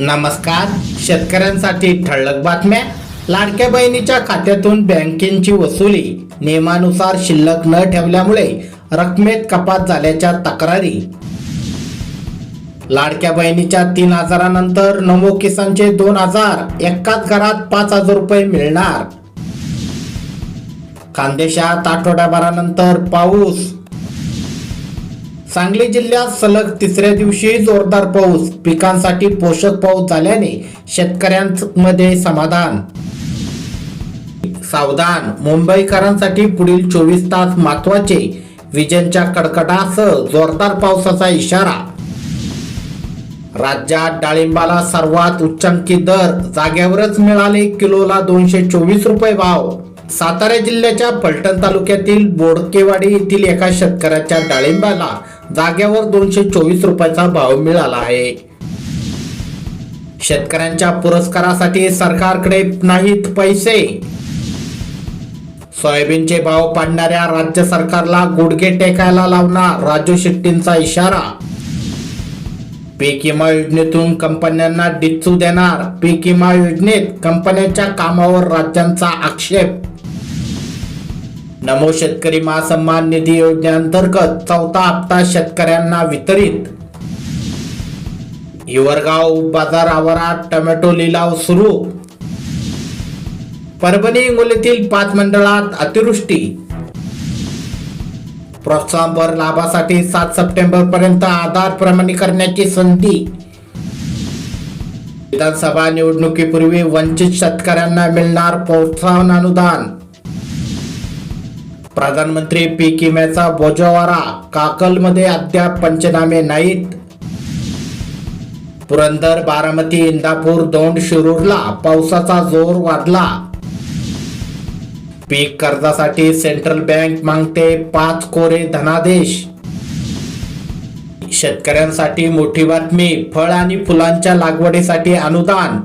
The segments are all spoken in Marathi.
नमस्कार. शेतकऱ्यांसाठी ठळक बातम्या. लाडक्या बहिणीच्या खात्यातून बँकेची वसुली. नियमानुसार शिल्लक न ठेवल्यामुळे रकमेत कपात झाल्याच्या तक्रारी. लाडक्या बहिणीच्या तीन हजारानंतर नमो किसानचे दोन हजार. एकाच घरात पाच हजार रुपये मिळणार. खानदेशात आठवड्याभरानंतर पाऊस. सांगली जिल्ह्यात सलग तिसऱ्या दिवशी जोरदार पाऊस. पिकांसाठी पोषक पाऊस झाल्याने शेतकऱ्यांमध्ये समाधान. सावधान. मुंबईकरांसाठी पुढील चोवीस तास महत्त्वाचे विजेंच्या कडकडासह जोरदार पावसाचा इशारा. राज्यात डाळिंबाला सर्वात उच्चांकी दर जाग्यावरच मिळाले किलोला दोनशे चोवीस रुपये भाव. सातारा जिल्ह्याच्या फलटण तालुक्यातील बोडकेवाडी येथील एका शेतकऱ्याच्या डाळिंबाला जाग्यावर दोनशे चोवीस रुपयाचा भाव मिळाला आहे. शेतकऱ्यांच्या पुरस्कारासाठी सरकारकडे नाहीत पैसे. सोयाबीनचे भाव पाडणाऱ्या राज्य सरकारला गुडघे टेकायला लावणार राजू शेट्टींचा इशारा. पीक विमा योजनेतून कंपन्यांना डिच्चू देणार. पीक विमा योजनेत कंपन्यांच्या कामावर राज्यांचा आक्षेप. नमो शेतकरी महासन्मान निधी योजनेअंतर्गत चौथा हप्ता शेतकऱ्यांना वितरित. हिवरगाव बाजार आवारात टोमॅटो लिलाव सुरू. परभणी हिंगोलीतील पाच मंडळात अतिवृष्टी. प्रोत्साहनपर लाभासाठी सात सप्टेंबर पर्यंत आधार प्रमाणीकरणाची संधी. विधानसभा निवडणुकीपूर्वी वंचित शेतकऱ्यांना मिळणार प्रोत्साहन अनुदान. प्रधानमंत्री पीक विम्याचा बोजवारा काकलमध्ये अद्याप पंचनामे नाहीत. पुरंदर बारामती इंदापूर दौंड शिरूरला पावसाचा जोर वाढला. पीक कर्जासाठी सेंट्रल बँक मागते पाच कोरे धनादेश. शेतकऱ्यांसाठी मोठी बातमी फळ आणि फुलांच्या लागवडीसाठी अनुदान.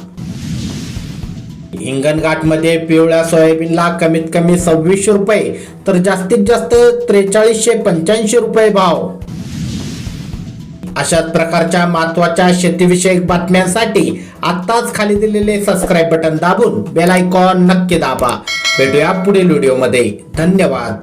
हिंगणघाटमध्ये पिवळ्या सोयाबीनला कमीत कमी सव्वीसशे रुपये तर जास्तीत जास्त त्रेचाळीसशे पंच्याऐंशी रुपये भाव. अशाच प्रकारच्या महत्त्वाच्या शेतीविषयक बातम्यांसाठी आत्ताच खाली दिलेले सबस्क्राईब बटन दाबून बेल आयकॉन नक्की दाबा. भेटूया पुढील व्हिडिओमध्ये धन्यवाद.